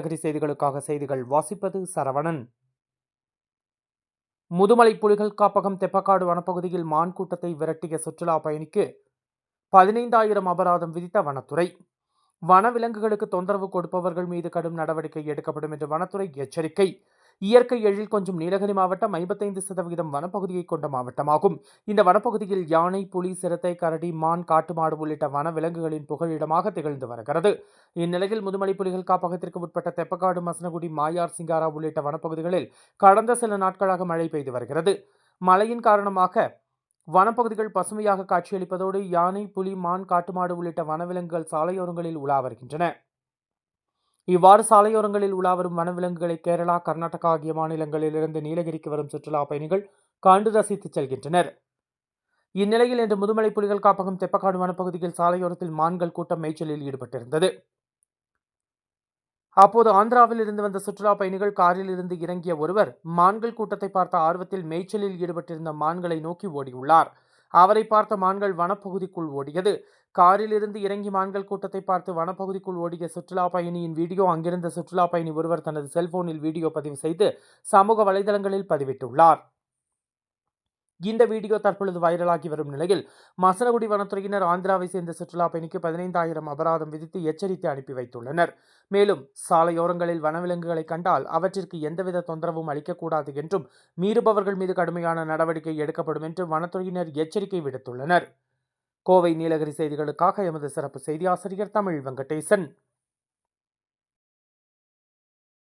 செய்திகளுக்காக செய்திகள் வாசிப்பது சரவணன். முதுமலை புலிகள் காப்பகம் தெப்பக்காடு வனப்பகுதியில் மான் கூட்டத்தை விரட்டிய சுற்றுலா பயணிக்கு பதினைந்தாயிரம் அபராதம் விதித்த வனத்துறை. வனவிலங்குகளுக்கு தொந்தரவு கொடுப்பவர்கள் மீது கடும் நடவடிக்கை எடுக்கப்படும் என்று வனத்துறை எச்சரிக்கை. இயற்கை எழில் கொஞ்சம் நீலகிரி மாவட்டம் ஐம்பத்தைந்து சதவீதம் வனப்பகுதியை கொண்ட மாவட்டமாகும். இந்த வனப்பகுதியில் யானை புலி சிறுத்தை கரடி மான் காட்டு மாடு உள்ளிட்ட வனவிலங்குகளின் புகழிடமாக திகழ்ந்து வருகிறது. இந்நிலையில் முதுமலை புலிகள் காப்பகத்திற்கு உட்பட்ட தெப்பக்காடு மசனகுடி மாயார் சிங்காரா உள்ளிட்ட வனப்பகுதிகளில் கடந்த சில நாட்களாக மழை பெய்து வருகிறது. மழையின் காரணமாக வனப்பகுதிகள் பசுமையாக காட்சியளிப்பதோடு யானை புலி மான் காட்டுமாடு உள்ளிட்ட வனவிலங்குகள் சாலையோரங்களில் உலா வருகின்றன. இவ்வாறு சாலையோரங்களில் உலா வரும் வனவிலங்குகளை கேரளா கர்நாடகா ஆகிய மாநிலங்களிலிருந்து நீலகிரிக்கு வரும் சுற்றுலா பயணிகள் கண்டு ரசித்து செல்கின்றனர். இந்நிலையில் இன்று முதுமலை புலிகள் காப்பகம் தெப்பக்காடு வனப்பகுதியில் சாலையோரத்தில் மான்கள் கூட்டம் மேய்ச்சலில் ஈடுபட்டிருந்தது. அப்போது ஆந்திராவில் இருந்து வந்த சுற்றுலா பயணிகள் காரில் இருந்து இறங்கிய ஒருவர் மான்கள் கூட்டத்தை பார்த்த ஆர்வத்தில் மேய்ச்சலில் ஈடுபட்டிருந்த மான்களை நோக்கி ஓடியுள்ளார். அவரை பார்த்த மான்கள் வனப்பகுதிக்குள் ஓடியது. காரிலிருந்து இறங்கி மான்கள் கூட்டத்தை பார்த்து வனப்பகுதிக்குள் ஓடிய சுற்றுலா பயணியின் வீடியோ அங்கிருந்த சுற்றுலா பயணி ஒருவர் தனது செல்போனில் வீடியோ பதிவு செய்து சமூக வலைதளங்களில் பதிவிட்டுள்ளார். இந்த வீடியோ தற்பொழுது வைரலாகி வரும் நிலையில் மசனகுடி வனத்துறையினர் ஆந்திராவை சேர்ந்த சுற்றுலா பயணிக்கு பதினைந்தாயிரம் அபராதம் விதித்து எச்சரித்து அனுப்பி வைத்துள்ளனர். மேலும் சாலையோரங்களில் வனவிலங்குகளை கண்டால் அவற்றிற்கு எந்தவித தொந்தரவும் அளிக்கக்கூடாது என்றும் மீறுபவர்கள் மீது கடுமையான நடவடிக்கை எடுக்கப்படும் என்று வனத்துறையினர் எச்சரிக்கை விடுத்துள்ளனர். கோவை நீலகிரி செய்திகளுக்காக எமது சிறப்பு செய்தி ஆசிரியர் தமிழ் வெங்கடேசன்.